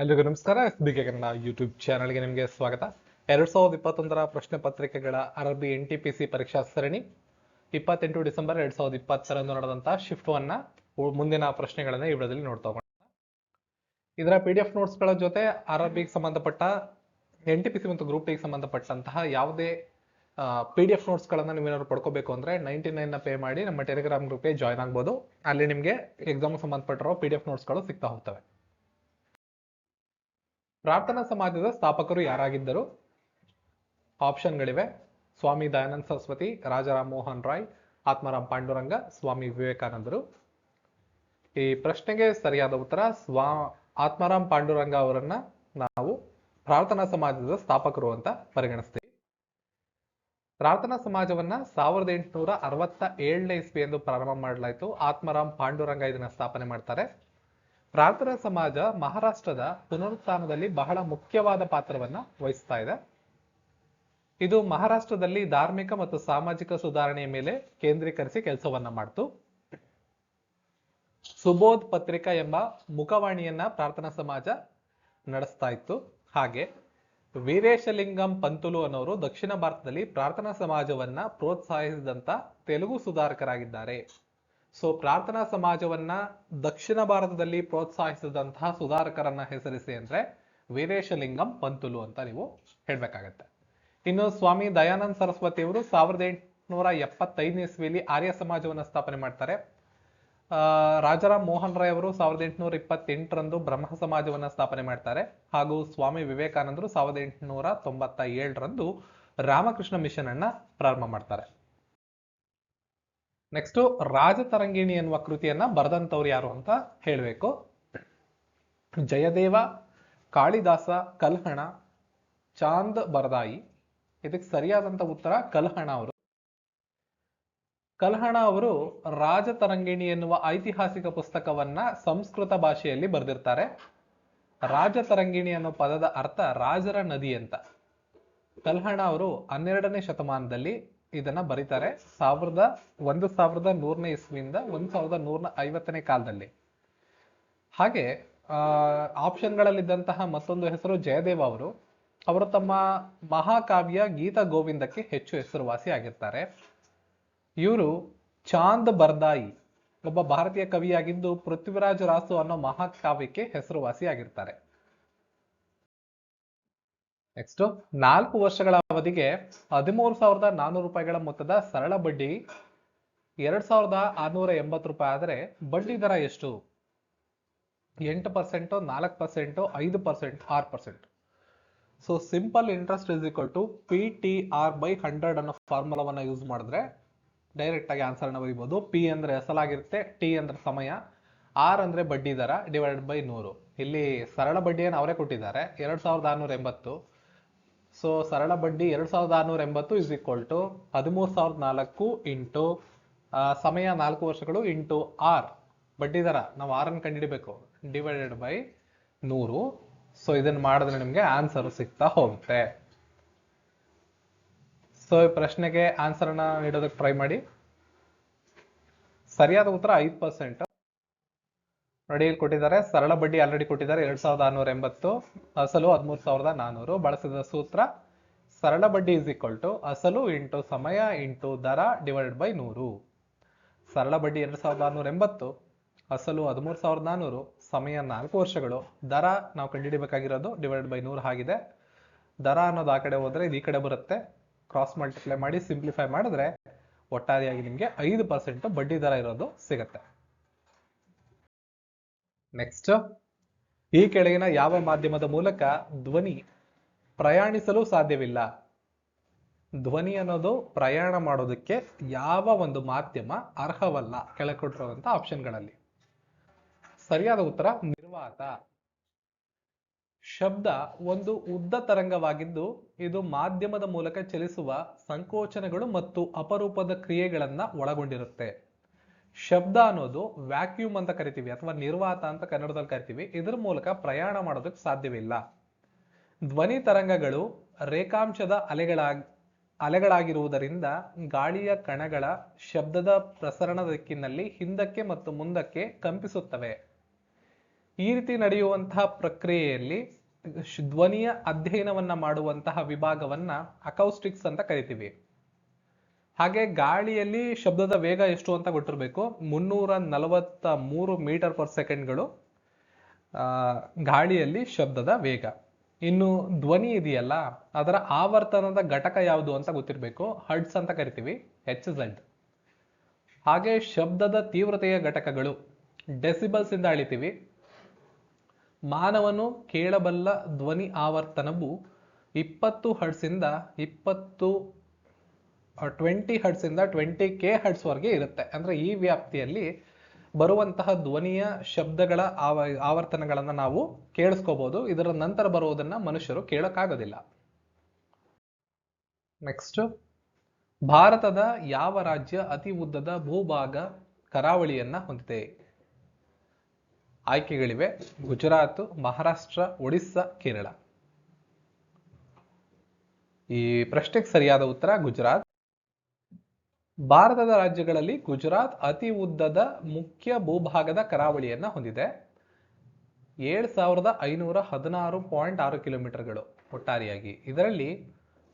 ಎಲ್ರಿಗೂ ನಮಸ್ಕಾರ. S B K Kannada YouTube ಚಾನಲ್ಗೆ ನಿಮಗೆ ಸ್ವಾಗತ. ಎರಡ್ ಸಾವಿರದ ಇಪ್ಪತ್ತೊಂದರ ಪ್ರಶ್ನೆ ಪತ್ರಿಕೆಗಳ ಅರಬಿ ಎನ್ ಟಿ ಪಿ ಸಿ ಪರೀಕ್ಷಾ ಸರಣಿ. ಇಪ್ಪತ್ತೆಂಟು ಡಿಸೆಂಬರ್ ಎರಡ್ ಸಾವಿರದ ಇಪ್ಪತ್ತರಂದು ನಡೆದಂತಹ ಶಿಫ್ಟ್ ಒನ್ನ ಮುಂದಿನ ಪ್ರಶ್ನೆಗಳನ್ನ ಈ ವಿಡಿಯೋದಲ್ಲಿ ನೋಡ್ತಾ ಇದರ ಪಿ ಡಿ ಎಫ್ ನೋಟ್ಸ್ಗಳ ಜೊತೆ ಅರಬಿಗೆ ಸಂಬಂಧಪಟ್ಟ ಎನ್ ಟಿ ಪಿ ಸಿ ಮತ್ತು ಗ್ರೂಪ್ಗೆ ಸಂಬಂಧಪಟ್ಟಂತಹ ಯಾವುದೇ ಪಿ ಡಿ ಎಫ್ ನೋಟ್ಸ್ಗಳನ್ನು ನೀವೇನಾದ್ರು ಪಡ್ಕೋಬೇಕು ಅಂದ್ರೆ ನೈಂಟಿ ನೈನ್ನ ಪೇ ಮಾಡಿ ನಮ್ಮ ಟೆಲಿಗ್ರಾಮ್ ಗ್ರೂಪ್ಗೆ ಜಾಯ್ನ್ ಆಗ್ಬೋದು. ಅಲ್ಲಿ ನಿಮಗೆ ಎಕ್ಸಾಮ್ ಸಂಬಂಧಪಟ್ಟಿರೋ ಪಿ ಡಿ ಎಫ್ ನೋಟ್ಸ್ಗಳು ಸಿಗ್ತಾ ಹೋಗ್ತವೆ. ಪ್ರಾರ್ಥನಾ ಸಮಾಜದ ಸ್ಥಾಪಕರು ಯಾರಾಗಿದ್ದರು? ಆಪ್ಷನ್ಗಳಿವೆ. ಸ್ವಾಮಿ ದಯಾನಂದ ಸರಸ್ವತಿ, ರಾಜಾರಾಮ್ ಮೋಹನ್ ರಾಯ್, ಆತ್ಮಾರಾಮ್ ಪಾಂಡುರಂಗ, ಸ್ವಾಮಿ ವಿವೇಕಾನಂದರು. ಈ ಪ್ರಶ್ನೆಗೆ ಸರಿಯಾದ ಉತ್ತರ ಸ್ವಾ, ಆತ್ಮಾರಾಮ್ ಪಾಂಡುರಂಗ ಅವರನ್ನ ನಾವು ಪ್ರಾರ್ಥನಾ ಸಮಾಜದ ಸ್ಥಾಪಕರು ಅಂತ ಪರಿಗಣಿಸ್ತೀವಿ. ಪ್ರಾರ್ಥನಾ ಸಮಾಜವನ್ನ ಸಾವಿರದ ಎಂಟುನೂರ ಅರವತ್ತ ಏಳನೇ ಇಸ್ವಿ ಎಂದು ಪ್ರಾರಂಭ ಮಾಡಲಾಯಿತು. ಆತ್ಮಾರಾಮ್ ಪಾಂಡುರಂಗ ಇದನ್ನ ಸ್ಥಾಪನೆ ಮಾಡ್ತಾರೆ. ಪ್ರಾರ್ಥನಾ ಸಮಾಜ ಮಹಾರಾಷ್ಟ್ರದ ಪುನರುತ್ಥಾನದಲ್ಲಿ ಬಹಳ ಮುಖ್ಯವಾದ ಪಾತ್ರವನ್ನ ವಹಿಸ್ತಾ ಇದೆ. ಇದು ಮಹಾರಾಷ್ಟ್ರದಲ್ಲಿ ಧಾರ್ಮಿಕ ಮತ್ತು ಸಾಮಾಜಿಕ ಸುಧಾರಣೆಯ ಮೇಲೆ ಕೇಂದ್ರೀಕರಿಸಿ ಕೆಲಸವನ್ನ ಮಾಡ್ತು. ಸುಬೋಧ್ ಪತ್ರಿಕಾ ಎಂಬ ಮುಖವಾಣಿಯನ್ನ ಪ್ರಾರ್ಥನಾ ಸಮಾಜ ನಡೆಸ್ತಾ ಇತ್ತು. ಹಾಗೆ ವೀರೇಶಲಿಂಗಂ ಪಂತುಲು ಅನ್ನೋರು ದಕ್ಷಿಣ ಭಾರತದಲ್ಲಿ ಪ್ರಾರ್ಥನಾ ಸಮಾಜವನ್ನ ಪ್ರೋತ್ಸಾಹಿಸಿದಂತ ತೆಲುಗು ಸುಧಾರಕರಾಗಿದ್ದಾರೆ. ಸೊ ಪ್ರಾರ್ಥನಾ ಸಮಾಜವನ್ನ ದಕ್ಷಿಣ ಭಾರತದಲ್ಲಿ ಪ್ರೋತ್ಸಾಹಿಸಿದಂತಹ ಸುಧಾರಕರನ್ನ ಹೆಸರಿಸಿ ಅಂದ್ರೆ ವೀರೇಶಲಿಂಗಂ ಪಂತುಲು ಅಂತ ನೀವು ಹೇಳ್ಬೇಕಾಗತ್ತೆ. ಇನ್ನು ಸ್ವಾಮಿ ದಯಾನಂದ ಸರಸ್ವತಿ ಅವರು ಸಾವಿರದ ಎಂಟುನೂರ ಎಪ್ಪತ್ತೈದನೇ ಇಸ್ವಿಯಲ್ಲಿ ಆರ್ಯ ಸಮಾಜವನ್ನು ಸ್ಥಾಪನೆ ಮಾಡ್ತಾರೆ. ರಾಜಾರಾಮ್ ಮೋಹನ್ ರಾಯ್ ಅವರು ಸಾವಿರದ ಎಂಟುನೂರ ಇಪ್ಪತ್ತೆಂಟರಂದು ಬ್ರಹ್ಮ ಸಮಾಜವನ್ನು ಸ್ಥಾಪನೆ ಮಾಡ್ತಾರೆ. ಹಾಗೂ ಸ್ವಾಮಿ ವಿವೇಕಾನಂದರು ಸಾವಿರದ ಎಂಟುನೂರ ತೊಂಬತ್ತ ಏಳರಂದು ರಾಮಕೃಷ್ಣ ಮಿಷನ್ ಅನ್ನ ಪ್ರಾರಂಭ ಮಾಡ್ತಾರೆ. ನೆಕ್ಸ್ಟ್ ರಾಜತರಂಗಿಣಿ ಎನ್ನುವ ಕೃತಿಯನ್ನ ಬರೆದಂತವ್ರು ಯಾರು ಅಂತ ಹೇಳಬೇಕು. ಜಯದೇವ, ಕಾಳಿದಾಸ, ಕಲ್ಹಣ, ಚಾಂದ್ ಬರದಾಯಿ. ಇದಕ್ಕೆ ಸರಿಯಾದಂತ ಉತ್ತರ ಕಲ್ಹಣ ಅವರು. ಕಲ್ಹಣ ಅವರು ರಾಜತರಂಗಿಣಿ ಎನ್ನುವ ಐತಿಹಾಸಿಕ ಪುಸ್ತಕವನ್ನ ಸಂಸ್ಕೃತ ಭಾಷೆಯಲ್ಲಿ ಬರೆದಿರ್ತಾರೆ. ರಾಜತರಂಗಿಣಿ ಅನ್ನೋ ಪದದ ಅರ್ಥ ರಾಜರ ನದಿ ಅಂತ. ಕಲ್ಹಣ ಅವರು ಹನ್ನೆರಡನೇ ಶತಮಾನದಲ್ಲಿ ಇದನ್ನ ಬರೀತಾರೆ ಸಾವಿರದ ಒಂದು ಸಾವಿರದ ನೂರನೇ ಇಸ್ವಿಯಿಂದ ಒಂದು ಸಾವಿರದ ನೂರ ಐವತ್ತನೇ ಕಾಲದಲ್ಲಿ. ಹಾಗೆ ಆಪ್ಷನ್ಗಳಲ್ಲಿದ್ದಂತಹ ಮತ್ತೊಂದು ಹೆಸರು ಜಯದೇವ ಅವರು. ಅವರು ತಮ್ಮ ಮಹಾಕಾವ್ಯ ಗೀತ ಗೋವಿಂದಕ್ಕೆ ಹೆಚ್ಚು ಹೆಸರುವಾಸಿ ಆಗಿರ್ತಾರೆ. ಇವರು ಚಾಂದ್ ಬರ್ದಾಯಿ, ಒಬ್ಬ ಭಾರತೀಯ ಕವಿಯಾಗಿದ್ದು ಪೃಥ್ವಿರಾಜ ರಾಸು ಅನ್ನೋ ಮಹಾಕಾವ್ಯಕ್ಕೆ ಹೆಸರುವಾಸಿ ಆಗಿರ್ತಾರೆ. ನೆಕ್ಸ್ಟ್ ನಾಲ್ಕು ವರ್ಷಗಳ ಅವಧಿಗೆ ಹದಿಮೂರು ಸಾವಿರದ ನಾನ್ನೂರು ರೂಪಾಯಿಗಳ ಮೊತ್ತದ ಸರಳ ಬಡ್ಡಿ ಎರಡ್ ಸಾವಿರದ ಆರ್ನೂರ ಎಂಬತ್ತು ರೂಪಾಯಿ. ಆದರೆ ಬಡ್ಡಿ ದರ ಎಷ್ಟು? ಎಂಟು ಪರ್ಸೆಂಟು, ನಾಲ್ಕು ಪರ್ಸೆಂಟು, ಐದು ಪರ್ಸೆಂಟ್, ಆರು percent. So simple interest is equal to P T R by hundred ಅನ್ನೋ ಫಾರ್ಮುಲಾವನ್ನ ಯೂಸ್ ಮಾಡಿದ್ರೆ ಡೈರೆಕ್ಟ್ ಆಗಿ ಆನ್ಸರ್ನ ಬರೀಬಹುದು ಪಿ ಅಂದ್ರೆ ಹೆಸಲಾಗಿರುತ್ತೆ ಟಿ ಅಂದ್ರೆ ಸಮಯ ಆರ್ ಅಂದ್ರೆ ಬಡ್ಡಿ ದರ ಡಿವೈಡೆಡ್ ಬೈ ನೂರು. ಇಲ್ಲಿ ಸರಳ ಬಡ್ಡಿಯನ್ನು ಅವರೇ ಕೊಟ್ಟಿದ್ದಾರೆ. ಎರಡ್ ಸಾವಿರದ ಆರ್ನೂರ ಎಂಬತ್ತು. ಸೊ ಸರಳ ಬಡ್ಡಿ ಎರಡ್ ಸಾವಿರದ ಆರ್ನೂರ ಎಂಬತ್ತು ಇಸ್ ಈಕ್ವಲ್ ಟು ಹದಿಮೂರು ಸಾವಿರದ ನಾಲ್ಕು ಇಂಟು ಸಮಯ ನಾಲ್ಕು ವರ್ಷಗಳು ಇಂಟು ಆರ್ ಬಡ್ಡಿ ದರ, ನಾವು ಆರ್ ಅನ್ನು ಕಂಡಿಡಬೇಕು ಡಿವೈಡೆಡ್ ಬೈ ನೂರು. ಸೊ ಇದನ್ನ ಮಾಡಿದ್ರೆ ನಿಮಗೆ ಆನ್ಸರ್ ಸಿಗ್ತಾ ಹೋಗುತ್ತೆ. ಸೊ ಈ ಪ್ರಶ್ನೆಗೆ ಆನ್ಸರ್ ಅನ್ನ ನೀಡೋದಕ್ಕೆ ಟ್ರೈ ಮಾಡಿ. ಸರಿಯಾದ ಉತ್ತರ ಐದು ಪರ್ಸೆಂಟ್ ನೋಡಿ ಕೊಟ್ಟಿದ್ದಾರೆ. ಸರಳ ಬಡ್ಡಿ ಆಲ್ರೆಡಿ ಕೊಟ್ಟಿದ್ದಾರೆ. ಎರಡ್ ಸಾವಿರದ ಆರ್ನೂರ ಎಂಬತ್ತು. ಅಸಲು ಹದಿಮೂರು ಸಾವಿರದ ನಾನೂರು. ಬಳಸಿದ ಸೂತ್ರ, ಸರಳ ಬಡ್ಡಿ ಇಸ್ ಈಕ್ವಲ್ ಟು ಅಸಲು ಇಂಟು ಸಮಯ ಇಂಟು ದರ ಡಿವೈಡೆಡ್ ಬೈ ನೂರು. ಸರಳ ಬಡ್ಡಿ ಎರಡ್ ಸಾವಿರದ ಆರ್ನೂರ ಎಂಬತ್ತು. ಅಸಲು ಹದಿಮೂರು ಸಾವಿರದ ನಾನೂರು. ಸಮಯ ನಾಲ್ಕು ವರ್ಷಗಳು. ದರ ನಾವು ಕಂಡುಹಿಡಿಬೇಕಾಗಿರೋದು ಡಿವೈಡೆಡ್ ಬೈ ನೂರು ಆಗಿದೆ. ದರ ಅನ್ನೋದು ಆ ಕಡೆ ಹೋದ್ರೆ ಇದು ಈ ಕಡೆ ಬರುತ್ತೆ. ಕ್ರಾಸ್ ಮಲ್ಟಿಪ್ಲೈ ಮಾಡಿ ಸಿಂಪ್ಲಿಫೈ ಮಾಡಿದ್ರೆ ಒಟ್ಟಾರೆಯಾಗಿ ನಿಮಗೆ ಐದು ಪರ್ಸೆಂಟ್ ಬಡ್ಡಿ ದರ ಇರೋದು ಸಿಗುತ್ತೆ. ನೆಕ್ಸ್ಟ್ ಈ ಕೆಳಗಿನ ಯಾವ ಮಾಧ್ಯಮದ ಮೂಲಕ ಧ್ವನಿ ಪ್ರಯಾಣಿಸಲು ಸಾಧ್ಯವಿಲ್ಲ? ಧ್ವನಿ ಅನ್ನೋದು ಪ್ರಯಾಣ ಮಾಡೋದಕ್ಕೆ ಯಾವ ಒಂದು ಮಾಧ್ಯಮ ಅರ್ಹವಲ್ಲ? ಕೆಳಕೊಟ್ಟಿರುವಂತ ಆಪ್ಷನ್ಗಳಲ್ಲಿ ಸರಿಯಾದ ಉತ್ತರ, ನಿರ್ವಾತ. ಶಬ್ದ ಒಂದು ಉದ್ದ ತರಂಗವಾಗಿದ್ದು, ಇದು ಮಾಧ್ಯಮದ ಮೂಲಕ ಚಲಿಸುವ ಸಂಕೋಚನಗಳು ಮತ್ತು ಅಪರೂಪದ ಕ್ರಿಯೆಗಳನ್ನ ಒಳಗೊಂಡಿರುತ್ತೆ. ಶಬ್ದ ಅನ್ನೋದು ವ್ಯಾಕ್ಯೂಮ್ ಅಂತ ಕರಿತೀವಿ ಅಥವಾ ನಿರ್ವಾತ ಅಂತ ಕನ್ನಡದಲ್ಲಿ ಕರಿತೀವಿ. ಇದರ ಮೂಲಕ ಪ್ರಯಾಣ ಮಾಡೋದಕ್ಕೆ ಸಾಧ್ಯವಿಲ್ಲ ಧ್ವನಿ ತರಂಗಗಳು ರೇಖಾಂಶದ ಅಲೆಗಳ ಅಲೆಗಳಾಗಿರುವುದರಿಂದ ಗಾಳಿಯ ಕಣಗಳ ಶಬ್ದದ ಪ್ರಸರಣ ದಿಕ್ಕಿನಲ್ಲಿ ಹಿಂದಕ್ಕೆ ಮತ್ತು ಮುಂದಕ್ಕೆ ಕಂಪಿಸುತ್ತವೆ. ಈ ರೀತಿ ನಡೆಯುವಂತಹ ಪ್ರಕ್ರಿಯೆಯಲ್ಲಿ ಧ್ವನಿಯ ಅಧ್ಯಯನವನ್ನ ಮಾಡುವಂತಹ ವಿಭಾಗವನ್ನ ಅಕೌಸ್ಟಿಕ್ಸ್ ಅಂತ ಕರಿತೀವಿ. ಹಾಗೆ ಗಾಳಿಯಲ್ಲಿ ಶಬ್ದದ ವೇಗ ಎಷ್ಟು ಅಂತ ಗೊತ್ತಿರಬೇಕು. ಮುನ್ನೂರ ನಲವತ್ತ ಮೂರು ಮೀಟರ್ ಪರ್ ಸೆಕೆಂಡ್ಗಳು ಗಾಳಿಯಲ್ಲಿ ಶಬ್ದದ ವೇಗ. ಇನ್ನು ಧ್ವನಿ ಇದೆಯಲ್ಲ, ಅದರ ಆವರ್ತನದ ಘಟಕ ಯಾವುದು ಅಂತ ಗೊತ್ತಿರಬೇಕು. ಹರ್ಡ್ಸ್ ಅಂತ ಕರಿತೀವಿ ಎಚ್ ಝೆಡ್ ಹಾಗೆ ಶಬ್ದದ ತೀವ್ರತೆಯ ಘಟಕಗಳು, ಡೆಸಿಬಲ್ಸ್ ಇಂದ ಅಳಿತೀವಿ. ಮಾನವನು ಕೇಳಬಲ್ಲ ಧ್ವನಿ ಆವರ್ತನವು ಇಪ್ಪತ್ತು ಹಡ್ಸಿಂದ ಇಪ್ಪತ್ತು ಟ್ವೆಂಟಿ ಹರ್ಟ್ಸ್ ಇಂದ ಟ್ವೆಂಟಿ ಕೆ ಹರ್ಟ್ಸ್ವರೆಗೆ ಇರುತ್ತೆ. ಅಂದ್ರೆ ಈ ವ್ಯಾಪ್ತಿಯಲ್ಲಿ ಬರುವಂತಹ ಧ್ವನಿಯ ಶಬ್ದಗಳ ಆವ, ಆವರ್ತನಗಳನ್ನ ನಾವು ಕೇಳಿಸ್ಕೋಬಹುದು ಇದರ ನಂತರ ಬರುವುದನ್ನ ಮನುಷ್ಯರು ಕೇಳಕ್ಕಾಗೋದಿಲ್ಲ. ನೆಕ್ಸ್ಟ್ ಭಾರತದ ಯಾವ ರಾಜ್ಯ ಅತಿ ಉದ್ದದ ಭೂಭಾಗ ಕರಾವಳಿಯನ್ನ ಹೊಂದಿದೆ? ಆಯ್ಕೆಗಳಿವೆ. ಗುಜರಾತ್, ಮಹಾರಾಷ್ಟ್ರ, ಒಡಿಸ್ಸಾ, ಕೇರಳ. ಈ ಪ್ರಶ್ನೆಗೆ ಸರಿಯಾದ ಉತ್ತರ ಗುಜರಾತ್. ಭಾರತದ ರಾಜ್ಯಗಳಲ್ಲಿ ಗುಜರಾತ್ ಅತಿ ಉದ್ದದ ಮುಖ್ಯ ಭೂಭಾಗದ ಕರಾವಳಿಯನ್ನ ಹೊಂದಿದೆ. ಏಳು ಸಾವಿರದ ಐನೂರ ಹದಿನಾರು ಪಾಯಿಂಟ್ ಆರು ಕಿಲೋಮೀಟರ್ಗಳು ಒಟ್ಟಾರೆಯಾಗಿ. ಇದರಲ್ಲಿ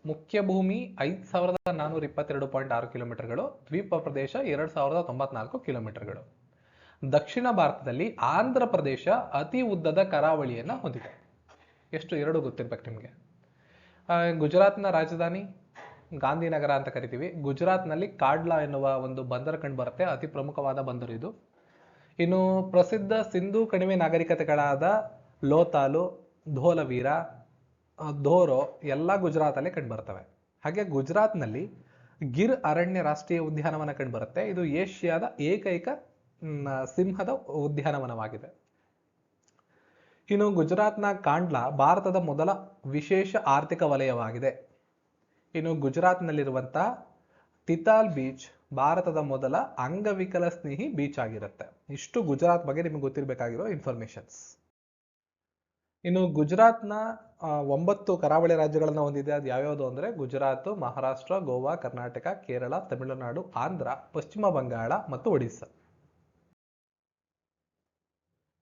ಮುಖ್ಯ ಭೂಮಿ ಐದು ಸಾವಿರದ ನಾನೂರ ಇಪ್ಪತ್ತೆರಡು ಪಾಯಿಂಟ್ ಆರು ಕಿಲೋಮೀಟರ್ಗಳು, ದ್ವೀಪ ಪ್ರದೇಶ ಎರಡು ಸಾವಿರದ ತೊಂಬತ್ನಾಲ್ಕು ಕಿಲೋಮೀಟರ್ಗಳು. ದಕ್ಷಿಣ ಭಾರತದಲ್ಲಿ ಆಂಧ್ರ ಪ್ರದೇಶ ಅತಿ ಉದ್ದದ ಕರಾವಳಿಯನ್ನು ಹೊಂದಿದೆ. ಎಷ್ಟು? ಎರಡು ಗೊತ್ತಿರ್ಬೇಕು ನಿಮಗೆ. ಗುಜರಾತ್ನ ರಾಜಧಾನಿ? ಗಾಂಧಿನಗರ ಅಂತ ಕರಿತೀವಿ. ಗುಜರಾತ್ನಲ್ಲಿ ಕಾಡ್ಲಾ ಎನ್ನುವ ಒಂದು ಬಂದರು ಕಂಡು ಬರುತ್ತೆ. ಅತಿ ಪ್ರಮುಖವಾದ ಬಂದರು ಇದು. ಇನ್ನು ಪ್ರಸಿದ್ಧ ಸಿಂಧೂ ಕಣಿವೆ ನಾಗರಿಕತೆಗಳಾದ ಲೋತಾಲು, ಧೋಲವೀರ, ಧೋರೋ ಎಲ್ಲ ಗುಜರಾತಲ್ಲಿ ಕಂಡು ಬರ್ತವೆ. ಹಾಗೆ ಗುಜರಾತ್ನಲ್ಲಿ ಗಿರ್ ಅರಣ್ಯ ರಾಷ್ಟ್ರೀಯ ಉದ್ಯಾನವನ ಕಂಡು ಬರುತ್ತೆ. ಇದು ಏಷ್ಯಾದ ಏಕೈಕ ಸಿಂಹದ ಉದ್ಯಾನವನವಾಗಿದೆ. ಇನ್ನು ಗುಜರಾತ್ನ ಕಾಂಡ್ಲಾ ಭಾರತದ ಮೊದಲ ವಿಶೇಷ ಆರ್ಥಿಕ ವಲಯವಾಗಿದೆ. ಇನ್ನು ಗುಜರಾತ್ನಲ್ಲಿರುವಂಥ ತಿತಾಲ್ ಬೀಚ್ ಭಾರತದ ಮೊದಲ ಅಂಗವಿಕಲ ಸ್ನೇಹಿ ಬೀಚ್ ಆಗಿರುತ್ತೆ. ಇಷ್ಟು ಗುಜರಾತ್ ಬಗ್ಗೆ ನಿಮಗೆ ಗೊತ್ತಿರಬೇಕಾಗಿರೋ ಇನ್ಫಾರ್ಮೇಶನ್ಸ್ ಇನ್ನು ಗುಜರಾತ್ನ ಒಂಬತ್ತು ಕರಾವಳಿ ರಾಜ್ಯಗಳನ್ನ ಹೊಂದಿದೆ. ಅದು ಯಾವ್ಯಾವುದು ಅಂದ್ರೆ ಗುಜರಾತ್, ಮಹಾರಾಷ್ಟ್ರ, ಗೋವಾ, ಕರ್ನಾಟಕ, ಕೇರಳ, ತಮಿಳುನಾಡು, ಆಂಧ್ರ, ಪಶ್ಚಿಮ ಬಂಗಾಳ ಮತ್ತು ಒಡಿಸ್ಸಾ.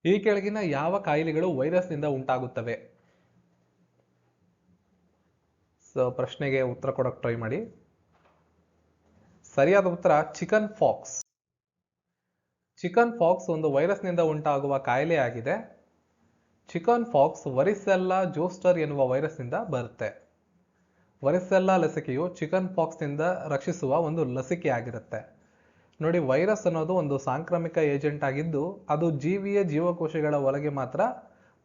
ಈ ಕೆಳಗಿನ ಯಾವ ಕಾಯಿಲೆಗಳು ವೈರಸ್ನಿಂದ ಉಂಟಾಗುತ್ತವೆ ಸೊ ಪ್ರಶ್ನೆಗೆ ಉತ್ತರ ಕೊಡೋಕೆ ಟ್ರೈ ಮಾಡಿ. ಸರಿಯಾದ ಉತ್ತರ ಚಿಕನ್ ಫಾಕ್ಸ್ ಚಿಕನ್ ಫಾಕ್ಸ್ ಒಂದು ವೈರಸ್ನಿಂದ ಉಂಟಾಗುವ ಕಾಯಿಲೆಯಾಗಿದೆ ಚಿಕನ್ ಫಾಕ್ಸ್ ವರಿಸೆಲ್ಲಾ ಜೋಸ್ಟರ್ ಎನ್ನುವ ವೈರಸ್ನಿಂದ ಬರುತ್ತೆ. ವರಿಸೆಲ್ಲಾ ಲಸಿಕೆಯು ಚಿಕನ್ ಫಾಕ್ಸ್ನಿಂದ ರಕ್ಷಿಸುವ ಒಂದು ಲಸಿಕೆ ಆಗಿರುತ್ತೆ. ನೋಡಿ, ವೈರಸ್ ಅನ್ನೋದು ಒಂದು ಸಾಂಕ್ರಾಮಿಕ ಏಜೆಂಟ್ ಆಗಿದ್ದು, ಅದು ಜೀವಿಯ ಜೀವಕೋಶಗಳ ಒಳಗೆ ಮಾತ್ರ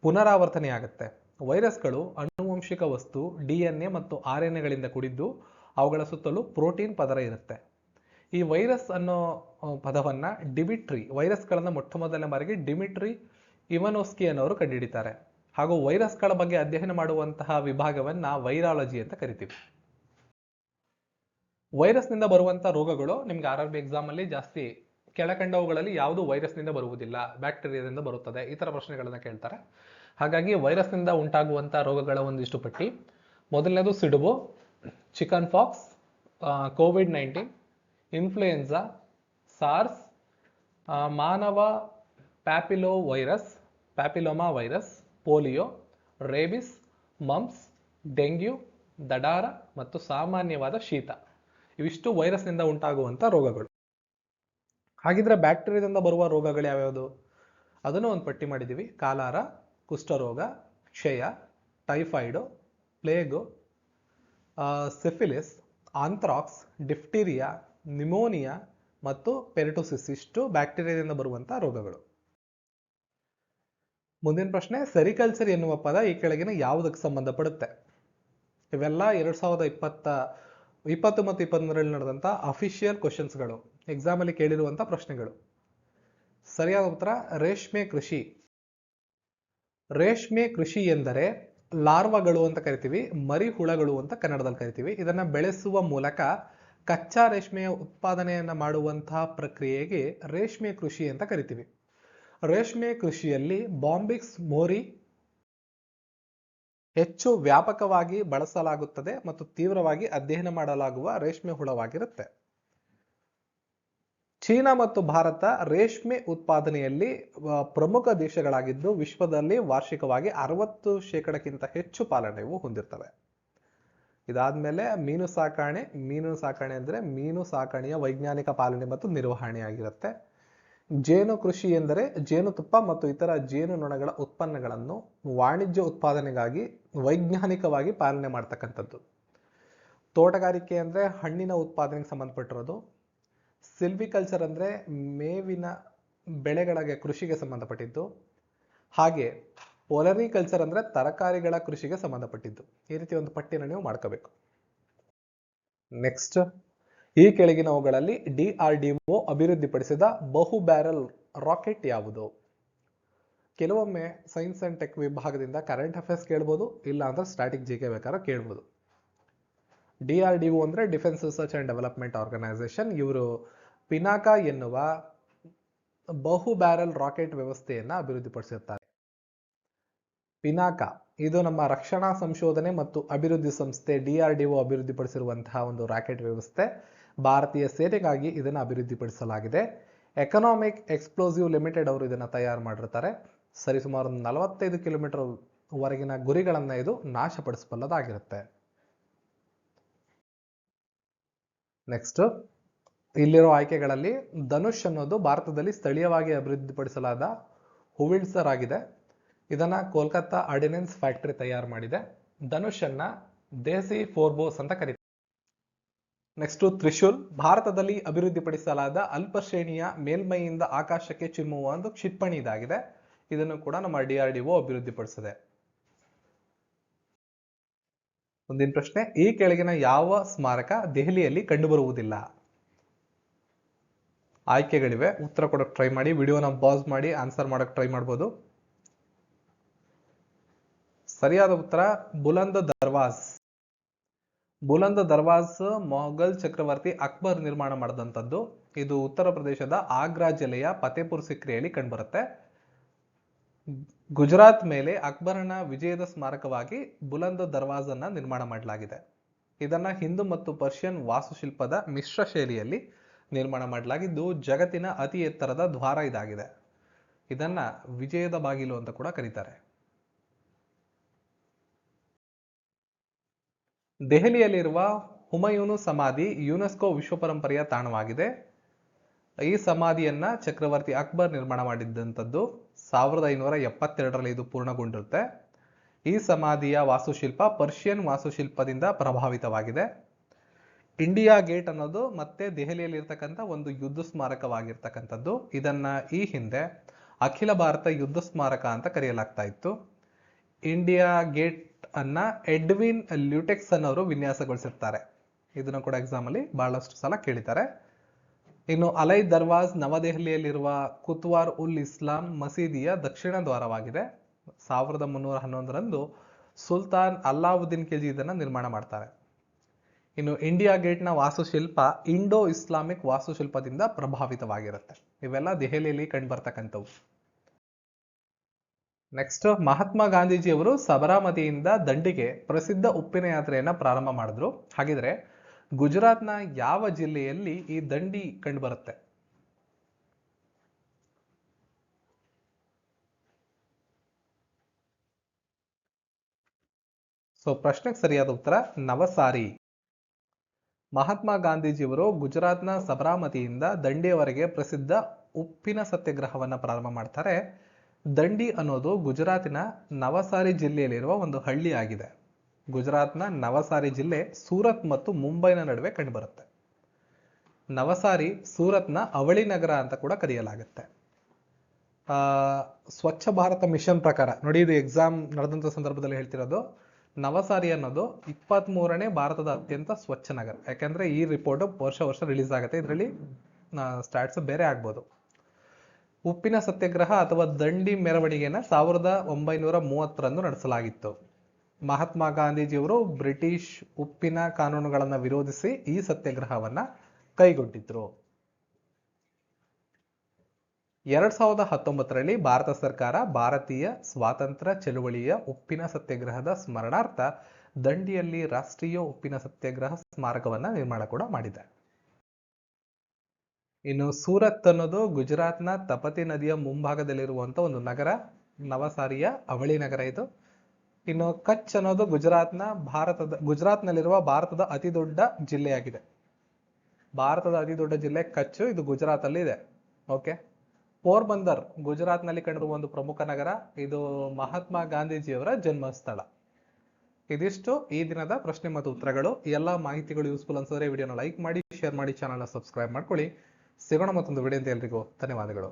ಪುನರಾವರ್ತನೆ ಆಗುತ್ತೆ ವೈರಸ್ಗಳು ಆನುವಂಶಿಕ ವಸ್ತು, ಡಿಎನ್ಎ ಮತ್ತು ಆರ್ ಎನ್ ಎಗಳಿಂದ ಕೂಡಿದ್ದು ಅವುಗಳ ಸುತ್ತಲೂ ಪ್ರೋಟೀನ್ ಪದರ ಇರುತ್ತೆ. ಈ ವೈರಸ್ ಅನ್ನೋ ಪದವನ್ನ ಡಿಮಿಟ್ರಿ, ವೈರಸ್ಗಳನ್ನು ಮೊಟ್ಟ ಮೊದಲನೇ ಬಾರಿಗೆ ಡಿಮಿಟ್ರಿ ಇವನೋಸ್ಕಿ ಅನ್ನೋರು ಕಂಡುಹಿಡಿತಾರೆ. ಹಾಗೂ ವೈರಸ್ಗಳ ಬಗ್ಗೆ ಅಧ್ಯಯನ ಮಾಡುವಂತಹ ವಿಭಾಗವನ್ನ ವೈರಾಲಜಿ ಅಂತ ಕರಿತೀವಿ. ವೈರಸ್ನಿಂದ ಬರುವಂಥ ರೋಗಗಳು ನಿಮ್ಗೆ ಆರ್ ಆರ್ ಬಿ ಎಕ್ಸಾಮ್ ಅಲ್ಲಿ ಜಾಸ್ತಿ ಕೆಳಕಂಡವುಗಳಲ್ಲಿ ಯಾವುದು ವೈರಸ್ನಿಂದ ಬರುವುದಿಲ್ಲ, ಬ್ಯಾಕ್ಟೀರಿಯಾದಿಂದ ಬರುತ್ತದೆ, ಈ ತರ ಪ್ರಶ್ನೆಗಳನ್ನ ಕೇಳ್ತಾರೆ. ಹಾಗಾಗಿ ವೈರಸ್ನಿಂದ ಉಂಟಾಗುವಂಥ ರೋಗಗಳ ಒಂದಿಷ್ಟು ಪಟ್ಟಿ. ಮೊದಲನೇದು ಸಿಡುಬು chicken pox COVID nineteen influenza SARS ಮಾನವ papilloma virus papilloma virus polio rabies mumps dengue ದಡಾರ ಮತ್ತು ಸಾಮಾನ್ಯವಾದ ಶೀತ. ಇವಿಷ್ಟು ವೈರಸ್ನಿಂದ ಉಂಟಾಗುವಂತ ರೋಗಗಳು. ಹಾಗಿದ್ರೆ ಬ್ಯಾಕ್ಟೀರಿಯಾದಿಂದ ಬರುವ ರೋಗಗಳು ಯಾವ್ಯಾವುದು? ಅದನ್ನು ಒಂದು ಪಟ್ಟಿ ಮಾಡಿದ್ದೀವಿ ಕಾಲಾರ ಕುಷ್ಠರೋಗ, ಕ್ಷಯ, typhoid, plague syphilis, anthrax, diphtheria, pneumonia ಮತ್ತು ಪೆರಿಟೋಸಿಸ್ ಇಷ್ಟು ಬ್ಯಾಕ್ಟೀರಿಯಾದಿಂದ ಬರುವಂತಹ ರೋಗಗಳು. ಮುಂದಿನ ಪ್ರಶ್ನೆ, ಸೆರಿಕಲ್ಚರ್ ಎನ್ನುವ ಪದ ಈ ಕೆಳಗಿನ ಯಾವುದಕ್ಕೆ ಸಂಬಂಧಪಡುತ್ತೆ? ಇವೆಲ್ಲ ಎರಡ್ ಸಾವಿರದ ಇಪ್ಪತ್ತ, ಇಪ್ಪತ್ತು ಮತ್ತು ಇಪ್ಪತ್ತೊಂದರಲ್ಲಿ ನಡೆದಂತ ಅಫಿಷಿಯಲ್ ಕ್ವಶನ್ಸ್ಗಳು ಎಕ್ಸಾಮ್ ಅಲ್ಲಿ ಕೇಳಿರುವಂತ ಪ್ರಶ್ನೆಗಳು. ಸರಿಯಾದ ಉತ್ತರ, ರೇಷ್ಮೆ ಕೃಷಿ. ರೇಷ್ಮೆ ಕೃಷಿ ಎಂದರೆ ಲಾರ್ವಾಗಳು ಅಂತ ಕರಿತೀವಿ, ಮರಿ ಹುಳಗಳು ಅಂತ ಕನ್ನಡದಲ್ಲಿ ಕರಿತೀವಿ. ಇದನ್ನು ಬೆಳೆಸುವ ಮೂಲಕ ಕಚ್ಚಾ ರೇಷ್ಮೆಯ ಉತ್ಪಾದನೆಯನ್ನು ಮಾಡುವಂತಹ ಪ್ರಕ್ರಿಯೆಗೆ ರೇಷ್ಮೆ ಕೃಷಿ ಅಂತ ಕರಿತೀವಿ. ರೇಷ್ಮೆ ಕೃಷಿಯಲ್ಲಿ ಬಾಂಬಿಕ್ಸ್ ಮೋರಿ ಹೆಚ್ಚು ವ್ಯಾಪಕವಾಗಿ ಬಳಸಲಾಗುತ್ತದೆ ಮತ್ತು ತೀವ್ರವಾಗಿ ಅಧ್ಯಯನ ಮಾಡಲಾಗುವ ರೇಷ್ಮೆ ಹುಳವಾಗಿರುತ್ತೆ. ಚೀನಾ ಮತ್ತು ಭಾರತ ರೇಷ್ಮೆ ಉತ್ಪಾದನೆಯಲ್ಲಿ ಪ್ರಮುಖ ದೇಶಗಳಾಗಿದ್ದು ವಿಶ್ವದಲ್ಲಿ ವಾರ್ಷಿಕವಾಗಿ ಅರವತ್ತು ಶೇಕಡಕ್ಕಿಂತ ಹೆಚ್ಚು ಪಾಲನೆಯು ಹೊಂದಿರ್ತವೆ. ಇದಾದ್ಮೇಲೆ ಮೀನು ಸಾಕಾಣೆ ಮೀನು ಸಾಕಾಣೆ ಅಂದ್ರೆ ಮೀನು ಸಾಕಾಣೆಯ ವೈಜ್ಞಾನಿಕ ಪಾಲನೆ ಮತ್ತು ನಿರ್ವಹಣೆ ಆಗಿರುತ್ತೆ ಜೇನು ಕೃಷಿ ಎಂದರೆ ಜೇನುತುಪ್ಪ ಮತ್ತು ಇತರ ಜೇನುನೊಣಗಳ ಉತ್ಪನ್ನಗಳನ್ನು ವಾಣಿಜ್ಯ ಉತ್ಪಾದನೆಗಾಗಿ ವೈಜ್ಞಾನಿಕವಾಗಿ ಪಾಲನೆ ಮಾಡ್ತಕ್ಕಂಥದ್ದು. ತೋಟಗಾರಿಕೆ ಅಂದ್ರೆ ಹಣ್ಣಿನ ಉತ್ಪಾದನೆಗೆ ಸಂಬಂಧಪಟ್ಟಿರೋದು ಸಿಲ್ವಿಕಲ್ಚರ್ ಅಂದ್ರೆ ಮೇವಿನ ಬೆಳೆಗಳಿಗೆ ಕೃಷಿಗೆ ಸಂಬಂಧಪಟ್ಟಿದ್ದು. ಹಾಗೆ ಒಲರಿಕಲ್ಚರ್ ಅಂದ್ರೆ ತರಕಾರಿಗಳ ಕೃಷಿಗೆ ಸಂಬಂಧಪಟ್ಟಿದ್ದು. ಈ ರೀತಿ ಒಂದು ಪಟ್ಟಿಯನ್ನು ನೀವು ಮಾಡ್ಕೋಬೇಕು. ನೆಕ್ಸ್ಟ್ ಈ ಕೆಳಗಿನವುಗಳಲ್ಲಿ ಡಿಆರ್ಡಿಒ ಅಭಿವೃದ್ಧಿಪಡಿಸಿದ ಬಹು ಬ್ಯಾರಲ್ ರಾಕೆಟ್ ಯಾವುದು? ಕೆಲವೊಮ್ಮೆ ಸೈನ್ಸ್ ಅಂಡ್ ಟೆಕ್ ವಿಭಾಗದಿಂದ ಕರೆಂಟ್ ಅಫೇರ್ಸ್ ಕೇಳ್ಬೋದು, ಇಲ್ಲ ಅಂದ್ರೆ ಸ್ಟ್ಯಾಟಿಕ್ ಜಿ ಕೆ ಬೇಕಾದ್ರೆ ಕೇಳ್ಬೋದು. ಡಿಆರ್ಡಿಒ ಅಂದ್ರೆ defence research and development organisation, ಇವರು ಪಿನಾಕ ಎನ್ನುವ ಬಹು ಬ್ಯಾರಲ್ ರಾಕೆಟ್ ವ್ಯವಸ್ಥೆಯನ್ನು ಅಭಿವೃದ್ಧಿಪಡಿಸಿರ್ತಾರೆ ಪಿನಾಕ, ಇದು ನಮ್ಮ ರಕ್ಷಣಾ ಸಂಶೋಧನೆ ಮತ್ತು ಅಭಿವೃದ್ಧಿ ಸಂಸ್ಥೆ ಡಿಆರ್ಡಿಒ ಅಭಿವೃದ್ಧಿಪಡಿಸಿರುವಂತಹ ಒಂದು ರಾಕೆಟ್ ವ್ಯವಸ್ಥೆ. ಭಾರತೀಯ ಸೇನೆಗಾಗಿ ಇದನ್ನು ಅಭಿವೃದ್ಧಿಪಡಿಸಲಾಗಿದೆ. ಎಕನಾಮಿಕ್ ಎಕ್ಸ್ಪ್ಲೋಸಿವ್ ಲಿಮಿಟೆಡ್ ಅವರು ಇದನ್ನು ತಯಾರು ಮಾಡಿರ್ತಾರೆ. ಸರಿಸುಮಾರು ಒಂದು ನಲವತ್ತೈದು ಕಿಲೋಮೀಟರ್ ವರೆಗಿನ ಗುರಿಗಳನ್ನು ಇದು ನಾಶಪಡಿಸಬಲ್ಲದಾಗಿರುತ್ತೆ. ನೆಕ್ಸ್ಟ್. ಇಲ್ಲಿರೋ ಆಯ್ಕೆಗಳಲ್ಲಿ ಧನುಷ್ ಅನ್ನೋದು ಭಾರತದಲ್ಲಿ ಸ್ಥಳೀಯವಾಗಿ ಅಭಿವೃದ್ಧಿಪಡಿಸಲಾದ ಹುವಿಲ್ಸರ್ ಆಗಿದೆ. ಇದನ್ನ ಕೋಲ್ಕತ್ತಾ ಆರ್ಡಿನೆನ್ಸ್ ಫ್ಯಾಕ್ಟರಿ ತಯಾರು ಮಾಡಿದೆ. ಧನುಷ್ ಅನ್ನ ದೇಸಿ ಫೋರ್ಬೋಸ್ ಅಂತ ಕರೀತಾರೆ. ನೆಕ್ಸ್ಟ್ ತ್ರಿಶೂಲ್, ಭಾರತದಲ್ಲಿ ಅಭಿವೃದ್ಧಿಪಡಿಸಲಾದ ಅಲ್ಪ ಶ್ರೇಣಿಯ ಮೇಲ್ಮೈಯಿಂದ ಆಕಾಶಕ್ಕೆ ಚಿಮ್ಮುವ ಒಂದು ಕ್ಷಿಪಣಿ ಇದಾಗಿದೆ. ಇದನ್ನು ಕೂಡ ನಮ್ಮ ಡಿಆರ್ಡಿಒ ಅಭಿವೃದ್ಧಿಪಡಿಸಿದೆ. ಮುಂದಿನ ಪ್ರಶ್ನೆ, ಈ ಕೆಳಗಿನ ಯಾವ ಸ್ಮಾರಕ ದೆಹಲಿಯಲ್ಲಿ ಕಂಡುಬರುವುದಿಲ್ಲ? ಆಯ್ಕೆಗಳಿವೆ. ಉತ್ತರ ಕೊಡೋಕೆ ಟ್ರೈ ಮಾಡಿ, ವಿಡಿಯೋನ ಪಾಸ್ ಮಾಡಿ ಆನ್ಸರ್ ಮಾಡೋಕೆ ಟ್ರೈ ಮಾಡ್ಬೋದು. ಸರಿಯಾದ ಉತ್ತರ, ಬುಲಂದ ದರ್ವಾಜ್. ಬುಲಂದ ದರ್ವಾಜ್ ಮೊಘಲ್ ಚಕ್ರವರ್ತಿ ಅಕ್ಬರ್ ನಿರ್ಮಾಣ ಮಾಡಿದಂಥದ್ದು. ಇದು ಉತ್ತರ ಪ್ರದೇಶದ ಆಗ್ರಾ ಜಿಲ್ಲೆಯ ಫತೇಪುರ್ ಸಿಕ್ರಿಯಲ್ಲಿ ಕಂಡುಬರುತ್ತೆ. ಗುಜರಾತ್ ಮೇಲೆ ಅಕ್ಬರನ ವಿಜಯದ ಸ್ಮಾರಕವಾಗಿ ಬುಲಂದ ದರ್ವಾಜ್ ಅನ್ನ ನಿರ್ಮಾಣ ಮಾಡಲಾಗಿದೆ. ಇದನ್ನ ಹಿಂದೂ ಮತ್ತು ಪರ್ಷಿಯನ್ ವಾಸ್ತುಶಿಲ್ಪದ ಮಿಶ್ರ ಶೈಲಿಯಲ್ಲಿ ನಿರ್ಮಾಣ ಮಾಡಲಾಗಿದ್ದು ಜಗತ್ತಿನ ಅತಿ ಎತ್ತರದ ದ್ವಾರ ಇದಾಗಿದೆ. ಇದನ್ನ ವಿಜಯದ ಬಾಗಿಲು ಅಂತ ಕೂಡ ಕರೀತಾರೆ. ದೆಹಲಿಯಲ್ಲಿರುವ ಹುಮಯೂನು ಸಮಾಧಿ ಯುನೆಸ್ಕೋ ವಿಶ್ವ ಪರಂಪರೆಯ ತಾಣವಾಗಿದೆ. ಈ ಸಮಾಧಿಯನ್ನ ಚಕ್ರವರ್ತಿ ಅಕ್ಬರ್ ನಿರ್ಮಾಣ ಮಾಡಿದ್ದಂಥದ್ದು ಸಾವಿರದ ಐನೂರ ಎಪ್ಪತ್ತೆರಡರಲ್ಲಿ ಇದು ಪೂರ್ಣಗೊಂಡಿರುತ್ತೆ. ಈ ಸಮಾಧಿಯ ವಾಸ್ತುಶಿಲ್ಪ ಪರ್ಷಿಯನ್ ವಾಸ್ತುಶಿಲ್ಪದಿಂದ ಪ್ರಭಾವಿತವಾಗಿದೆ. ಇಂಡಿಯಾ ಗೇಟ್ ಅನ್ನೋದು ಮತ್ತೆ ದೆಹಲಿಯಲ್ಲಿ ಇರ್ತಕ್ಕಂಥ ಒಂದು ಯುದ್ಧ ಸ್ಮಾರಕವಾಗಿರ್ತಕ್ಕಂಥದ್ದು. ಇದನ್ನ ಈ ಹಿಂದೆ ಅಖಿಲ ಭಾರತ ಯುದ್ಧ ಸ್ಮಾರಕ ಅಂತ ಕರೆಯಲಾಗ್ತಾ ಇತ್ತು. ಇಂಡಿಯಾ ಗೇಟ್ ಅನ್ನ ಎಡ್ವಿನ್ ಲ್ಯೂಟೆಕ್ಸ್ ಅನ್ನೋರು ವಿನ್ಯಾಸಗೊಳಿಸಿರ್ತಾರೆ. ಇದನ್ನು ಕೂಡ ಎಕ್ಸಾಮ್ ಅಲ್ಲಿ ಬಹಳಷ್ಟು ಸಲ ಕೇಳಿದ್ದಾರೆ. ಇನ್ನು ಅಲೈ ದರ್ವಾಜ್ ನವದೆಹಲಿಯಲ್ಲಿರುವ ಕುತ್ವಾರ್ ಉಲ್ ಇಸ್ಲಾಂ ಮಸೀದಿಯ ದಕ್ಷಿಣ ದ್ವಾರವಾಗಿದೆ. ಸಾವಿರದ ಮುನ್ನೂರ ಹನ್ನೊಂದರಂದು ಸುಲ್ತಾನ್ ಅಲ್ಲಾವುದ್ದೀನ್ ಖಿಲ್ಜಿ ಇದನ್ನ ನಿರ್ಮಾಣ ಮಾಡ್ತಾರೆ. ಇನ್ನು ಇಂಡಿಯಾ ಗೇಟ್ನ ವಾಸ್ತುಶಿಲ್ಪ ಇಂಡೋ ಇಸ್ಲಾಮಿಕ್ ವಾಸ್ತುಶಿಲ್ಪದಿಂದ ಪ್ರಭಾವಿತವಾಗಿರುತ್ತೆ. ಇವೆಲ್ಲ ದೆಹಲಿಯಲ್ಲಿ ಕಂಡುಬರ್ತಕ್ಕಂಥವು. ನೆಕ್ಸ್ಟ್ ಮಹಾತ್ಮ ಗಾಂಧೀಜಿಯವರು ಸಬರಾಮತಿಯಿಂದ ದಂಡಿಗೆ ಪ್ರಸಿದ್ಧ ಉಪ್ಪಿನ ಯಾತ್ರೆಯನ್ನ ಪ್ರಾರಂಭ ಮಾಡಿದ್ರು. ಹಾಗಿದ್ರೆ ಗುಜರಾತ್ನ ಯಾವ ಜಿಲ್ಲೆಯಲ್ಲಿ ಈ ದಂಡಿ ಕಂಡುಬರುತ್ತೆ? ಸೊ ಪ್ರಶ್ನೆಗೆ ಸರಿಯಾದ ಉತ್ತರ ನವಸಾರಿ. ಮಹಾತ್ಮ ಗಾಂಧೀಜಿಯವರು ಗುಜರಾತ್ನ ಸಬರಾಮತಿಯಿಂದ ದಂಡಿಯವರೆಗೆ ಪ್ರಸಿದ್ಧ ಉಪ್ಪಿನ ಸತ್ಯಾಗ್ರಹವನ್ನು ಪ್ರಾರಂಭ ಮಾಡ್ತಾರೆ. ದಂಡಿ ಅನ್ನೋದು ಗುಜರಾತಿನ ನವಸಾರಿ ಜಿಲ್ಲೆಯಲ್ಲಿರುವ ಒಂದು ಹಳ್ಳಿ ಆಗಿದೆ. ಗುಜರಾತ್ನ ನವಸಾರಿ ಜಿಲ್ಲೆ ಸೂರತ್ ಮತ್ತು ಮುಂಬೈನ ನಡುವೆ ಕಂಡುಬರುತ್ತೆ. ನವಸಾರಿ ಸೂರತ್ನ ಅವಳಿ ನಗರ ಅಂತ ಕೂಡ ಕರೆಯಲಾಗುತ್ತೆ. ಸ್ವಚ್ಛ ಭಾರತ ಮಿಷನ್ ಪ್ರಕಾರ, ನೋಡಿ, ಇದು ಎಕ್ಸಾಮ್ ನಡೆದಂತ ಸಂದರ್ಭದಲ್ಲಿ ಹೇಳ್ತಿರೋದು. ನವಸಾರಿ ಅನ್ನೋದು ಇಪ್ಪತ್ತ್ ಮೂರನೇ ಭಾರತದ ಅತ್ಯಂತ ಸ್ವಚ್ಛ ನಗರ. ಯಾಕಂದ್ರೆ ಈ ರಿಪೋರ್ಟ್ ವರ್ಷ ವರ್ಷ ರಿಲೀಸ್ ಆಗುತ್ತೆ. ಇದರಲ್ಲಿ ಸ್ಟಾಟ್ಸ್ ಬೇರೆ ಆಗ್ಬೋದು. ಉಪ್ಪಿನ ಸತ್ಯಾಗ್ರಹ ಅಥವಾ ದಂಡಿ ಮೆರವಣಿಗೆನ ಸಾವಿರದ ಒಂಬೈನೂರ ಮೂವತ್ತರಂದು ನಡೆಸಲಾಗಿತ್ತು. ಮಹಾತ್ಮ ಗಾಂಧೀಜಿಯವರು ಬ್ರಿಟಿಷ್ ಉಪ್ಪಿನ ಕಾನೂನುಗಳನ್ನು ವಿರೋಧಿಸಿ ಈ ಸತ್ಯಾಗ್ರಹವನ್ನ ಕೈಗೊಂಡಿದ್ರು. ಎರಡ್ ಸಾವಿರದ ಹತ್ತೊಂಬತ್ತರಲ್ಲಿ ಭಾರತ ಸರ್ಕಾರ ಭಾರತೀಯ ಸ್ವಾತಂತ್ರ್ಯ ಚಳುವಳಿಯ ಉಪ್ಪಿನ ಸತ್ಯಾಗ್ರಹದ ಸ್ಮರಣಾರ್ಥ ದಂಡಿಯಲ್ಲಿ ರಾಷ್ಟ್ರೀಯ ಉಪ್ಪಿನ ಸತ್ಯಾಗ್ರಹ ಸ್ಮಾರಕವನ್ನ ನಿರ್ಮಾಣ ಕೂಡ ಮಾಡಿದೆ. ಇನ್ನು ಸೂರತ್ ಅನ್ನೋದು ಗುಜರಾತ್ನ ತಪತಿ ನದಿಯ ಮುಂಭಾಗದಲ್ಲಿರುವಂತ ಒಂದು ನಗರ, ನವಸಾರಿಯ ಅವಳಿ ನಗರ ಇದು. ಇನ್ನು ಕಚ್ ಅನ್ನೋದು ಗುಜರಾತ್ನ ಭಾರತದ, ಗುಜರಾತ್ನಲ್ಲಿರುವ ಭಾರತದ ಅತಿ ದೊಡ್ಡ ಜಿಲ್ಲೆಯಾಗಿದೆ. ಭಾರತದ ಅತಿ ದೊಡ್ಡ ಜಿಲ್ಲೆ ಕಚ್ ಇದು ಗುಜರಾತ್ ಅಲ್ಲಿ ಇದೆ. ಓಕೆ ಪೋರ್ಬಂದರ್ ಗುಜರಾತ್ನಲ್ಲಿ ಕಂಡಿರುವ ಒಂದು ಪ್ರಮುಖ ನಗರ, ಇದು ಮಹಾತ್ಮ ಗಾಂಧೀಜಿಯವರ ಜನ್ಮಸ್ಥಳ. ಇದಿಷ್ಟು ಈ ದಿನದ ಪ್ರಶ್ನೆ ಮತ್ತು ಉತ್ತರಗಳು. ಎಲ್ಲ ಮಾಹಿತಿಗಳು ಯೂಸ್ಫುಲ್ ಅನ್ಸಿದ್ರೆ ವಿಡಿಯೋನ ಲೈಕ್ ಮಾಡಿ ಶೇರ್ ಮಾಡಿ ಚಾನಲ್ನ ಸಬ್ಸ್ಕ್ರೈಬ್ ಮಾಡ್ಕೊಳ್ಳಿ. ಸಿಗೋಣ ಮತ್ತೊಂದು ವಿಡಿಯೋ ಅಂತ ಎಲ್ರಿಗೂ ಧನ್ಯವಾದಗಳು.